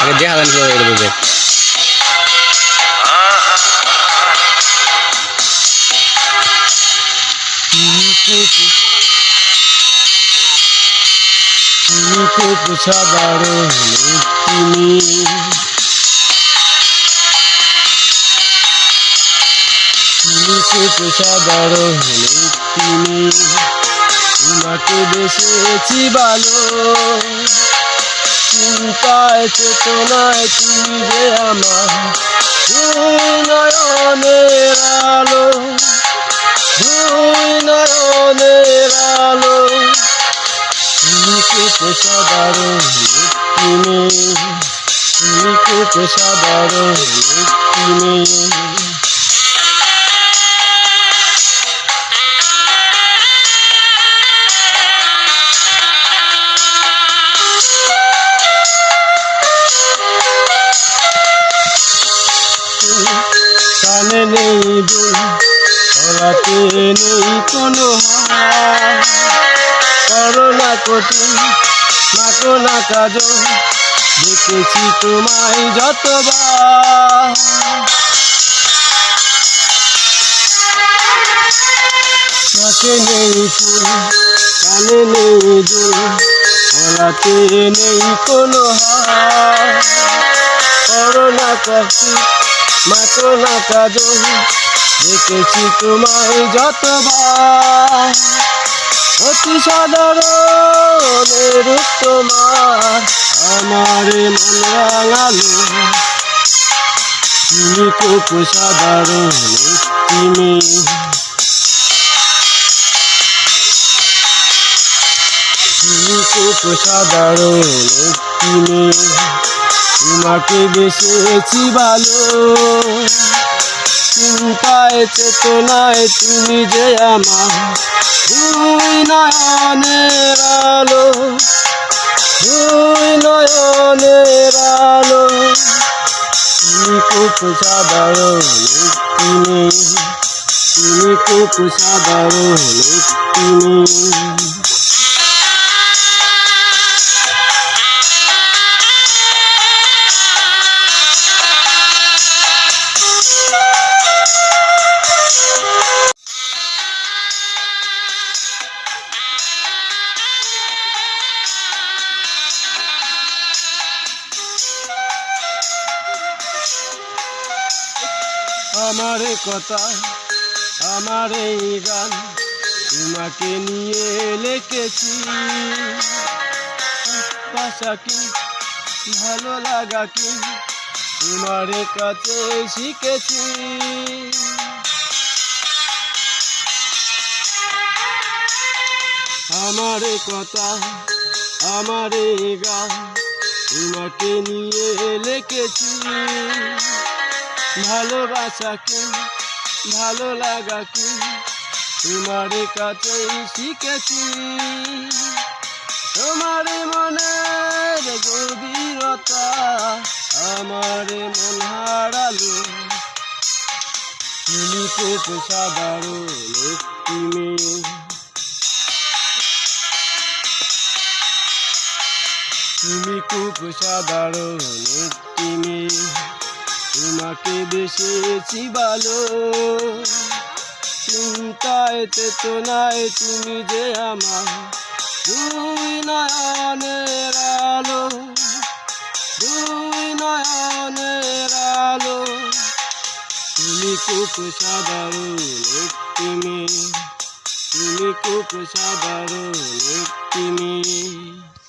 আগে দেখা দেন কীভাবে এটা বুঝে খুব সাধারণ তুমি তুমি খুব সাধারণ তুমি তোমাকে বেসেছি ভালো। চিন্তায় চেতনায় তুমি যে আমার নয়নের আলো। নয়নের আলো। তুমি সাধারণ তুমি তুমি তুমি কানে নেই দুল গলাতে নেই কোনো করোনা কঠিন নাকো না কাজ দেখেছি তোমায় যতবার। নাকে নেই ফুল, কানে নেই দুল গলাতে নেই কোনো হার। করোনা কঠিন মাত্র না কাজ দেখেছি তোমায় যতবার। অতি সাধারণ তোমার আমার মন রাঙালো তুমি খুব সাধারণ তুমি তুমি খুব সাধারণ তুমি তোমাকে বেসেছি ভালো। চিন্তায় চেতনায় তুমি যে আমার দুই নয়নের আলো, দুই নয়নের আলো। তুমি খুব সাধারণ তুমি তুমি খুব সাধারণ তুমি আমার কথা, আমার এই গান তোমাকে নিয়ে লিখেছি ভাষা কি, ভালো লাগা কি, তোমার কাছে শিখেছি। আমার কথা, আমার গান তোমাকে নিয়ে লিখেছি ভালোবাসা কি ভালো লাগা কি তোমার কাছেই শিখেছি। তোমার মনের গভীরতা আমার মন হারালো। তুমি খুব সাধারণ মেয়ে। তুমি খুব সাধারণ মেয়ে। তোমাকে বেসেছি ভালো। চিন্তায় চেতনায় তুমি যে আমার দুই নয়নের আলো। দুই নয়নের আলো। তুমি খুব সাধারণ একটি মেয়ে। তুমি খুব সাধারণ একটি মেয়ে।